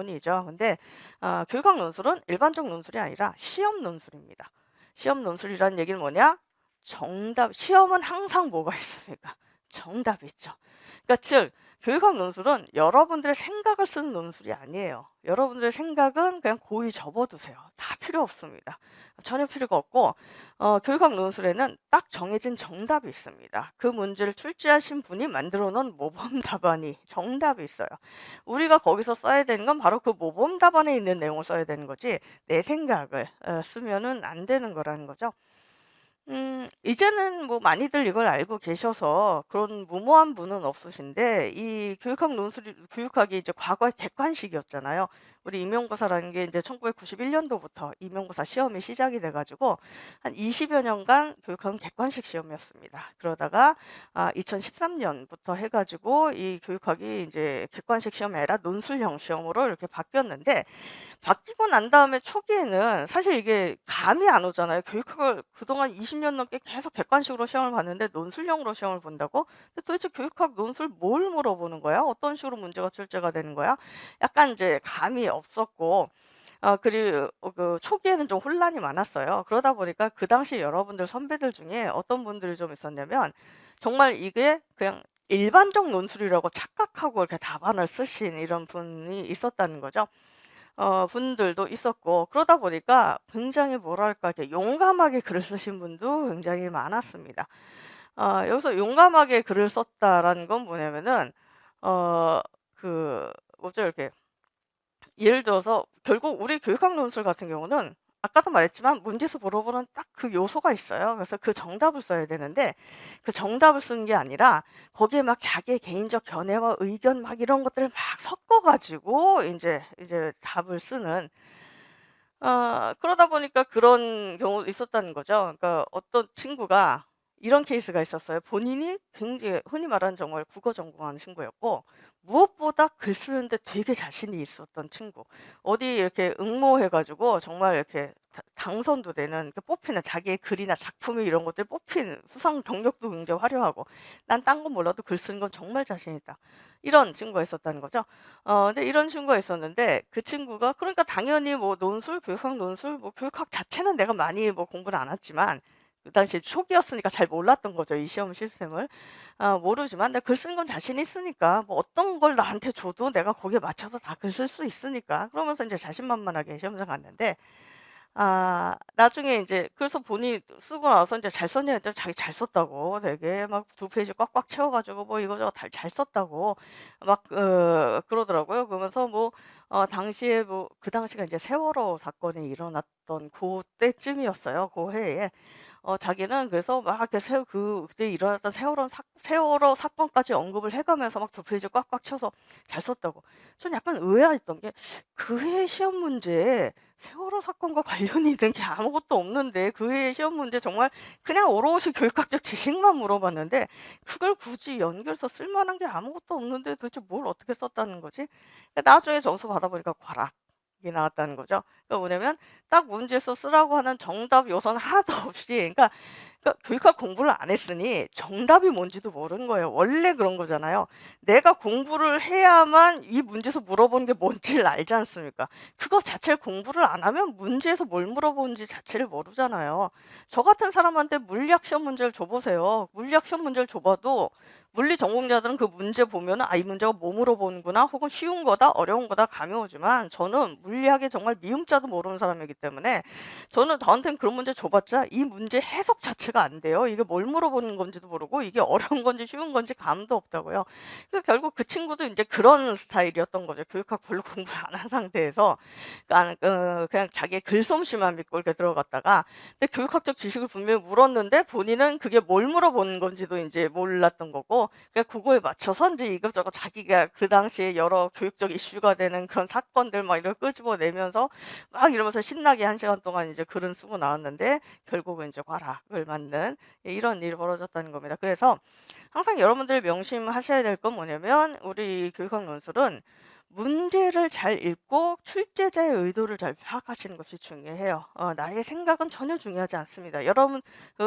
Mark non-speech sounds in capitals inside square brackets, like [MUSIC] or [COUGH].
본이죠. 근데 어, 교육학 논술은 일반적 논술이 아니라 시험 논술입니다. 시험 논술이라는 얘기는 뭐냐? 정답, 시험은 항상 뭐가 있습니까? 정답이 있죠. 그러니까 즉 교육학 논술은 여러분들의 생각을 쓰는 논술이 아니에요. 여러분들의 생각은 그냥 고이 접어두세요. 다 필요 없습니다. 전혀 필요가 없고 어, 교육학 논술에는 딱 정해진 정답이 있습니다. 그 문제를 출제하신 분이 만들어 놓은 모범 [LAUGHS] 답안이 정답이 있어요. 우리가 거기서 써야 되는 건 바로 그 모범 답안에 있는 내용을 써야 되는 거지 내 생각을 어, 쓰면 은 안 되는 거라는 거죠. 음 이제는 뭐 많이들 이걸 알고 계셔서 그런 무모한 분은 없으신데 이 교육학 논술이 교육학이 이제 과거에 객관식이었잖아요. 우리 임용고사라는 게 이제 1991 년도부터 임용고사 시험이 시작이 돼 가지고 한 20여 년간 교육학은 객관식 시험이었습니다. 그러다가 아 2013 년부터 해 가지고 이 교육학이 이제 객관식 시험이 아니라 논술형 시험으로 이렇게 바뀌었는데 바뀌고 난 다음에 초기에는 사실 이게 감이 안 오잖아요. 교육학을 그동안 20년 넘게 계속 객관식으로 시험을 봤는데 논술형으로 시험을 본다고? 근데 도대체 교육학 논술 뭘 물어보는 거야? 어떤 식으로 문제가 출제가 되는 거야? 약간 이제 감이 없었고 어 그리고 어그 초기에는 좀 혼란이 많았어요. 그러다 보니까 그 당시 여러분들 선배들 중에 어떤 분들이 좀 있었냐면 정말 이게 그냥 일반적 논술이라고 착각하고 이렇게 답안을 쓰신 이런 분이 있었다는 거죠. 어 분들도 있었고 그러다 보니까 굉장히 뭐랄까 용감하게 글을 쓰신 분도 굉장히 많았습니다. 어 여기서 용감하게 글을 썼다라는 건 뭐냐면은 어 그 뭐죠 이렇게 예를 들어서 결국 우리 교육학 논술 같은 경우는 아까도 말했지만 문제에서 물어보는 딱 그 요소가 있어요. 그래서 그 정답을 써야 되는데 그 정답을 쓰는 게 아니라 거기에 막 자기의 개인적 견해와 의견 막 이런 것들을 막 섞어 가지고 인제 이제 답을 쓰는 어 그러다 보니까 그런 경우도 있었다는 거죠. 그러니까 어떤 친구가 이런 케이스가 있었어요. 본인이 굉장히 흔히 말하는 정말 국어 전공하는 친구였고 무엇보다 글 쓰는데 되게 자신이 있었던 친구. 어디 이렇게 응모해 가지고 정말 이렇게 다 당선도 되는 뽑히는 자기의 글이나 작품이 이런 것들이 뽑히는 수상 경력도 굉장히 화려하고 '난 딴 건 몰라도 글 쓰는 건 정말 자신 있다.' 이런 친구가 있었다는 거죠. 어 근데 이런 친구가 있었는데 그 친구가 그러니까 당연히 뭐 논술, 교육학 논술 뭐 교육학 자체는 내가 많이 뭐 공부를 안 했지만 그 당시에 초기였으니까 잘 몰랐던 거죠, 이 시험 시스템을. 아 모르지만 내가 글 쓰는 건 자신 있으니까 뭐 어떤 걸 나한테 줘도 내가 거기에 맞춰서 다 글 쓸 수 있으니까 그러면서 인제 자신만만하게 시험장 갔는데 아 나중에 인제 그래서 본인이 쓰고 나서 인제 잘 썼냐 했더니 자기 잘 썼다고 되게 막 두 페이지 꽉꽉 채워 가지고 뭐 이거저거 다 잘 썼다고 막 어 그러더라고요. 그러면서 뭐 어 당시에 뭐 그 당시가 인제 세월호 사건이 일어났던 고때쯤이었어요, 고 해에. 어 자기는 그래서 막 이렇게 세워 그 그때 일어났던 세월호 사 세월호 사건까지 언급을 해 가면서 막두 페이지 꽉꽉 채워서 잘 썼다고. 전 약간 의아했던 게 그 해 시험 문제에 세월호 사건과 [LAUGHS] 관련이 있는 게 아무것도 없는데 그 해 시험 문제 정말 그냥 오롯이 [LAUGHS] 교육학적 지식만 물어봤는데 그걸 굳이 연결해서 쓸 만한 게 아무것도 없는데 도대체 뭘 어떻게 썼다는 거지? 나중에 점수 받아 보니까 과락 이 나왔다는 거죠. 그러니까 뭐냐면 딱 문제에서 쓰라고 하는 정답 요소는 하나도 [LAUGHS] 없이 그러니까 그러니까 교육학 공부를 안 했으니 정답이 뭔지도 모르는 거예요. 원래 그런 거잖아요. 내가 공부를 해야만 이 문제에서 물어보는 게 뭔지를 알지 않습니까? 그거 자체를 공부를 안 하면 문제에서 뭘 물어보는지 자체를 모르잖아요. 저 같은 사람한테 물리학 시험 문제를 줘 보세요. 물리학 시험 문제를 줘 봐도 물리 전공자들은 그 문제 보면은 '아 이 문제가 뭐 물어보는구나.' 혹은 '쉬운 거다. 어려운 거다.' 감이 오지만 저는 물리학에 정말 미음자도 모르는 사람이기 때문에 저는 저한테는 그런 문제 줘 봤자 이 문제 해석 자체 가 안 돼요. 이게 뭘 물어보는 건지도 모르고 이게 [LAUGHS] 어려운 건지 쉬운 건지 감도 없다고요. 그 결국 그 친구도 인제 그런 스타일이었던 거죠. 교육학 별로 [LAUGHS] 공부를 안 한 상태에서 그러니까 그 그냥 자기의 글솜씨만 믿고 이렇게 들어갔다가 근데 교육학적 지식을 분명히 물었는데 본인은 그게 뭘 물어보는 건지도 인제 몰랐던 거고 그러니까 그거에 맞춰서 인제 이것저것 자기가 그 당시에 여러 교육적 이슈가 되는 그런 사건들 막 이런 거 끄집어내면서 막 이러면서 신나게 1 시간 동안 이제 글은 쓰고 나왔는데 결국은 인제 과락을 맞는 예 이런 일이 벌어졌다는 겁니다. 그래서 항상 여러분들이 명심하셔야 될 건 뭐냐면 우리 교육학 논술은 문제를 잘 읽고 출제자의 의도를 잘 파악하시는 것이 중요해요. 어 나의 생각은 전혀 중요하지 않습니다. 여러분 그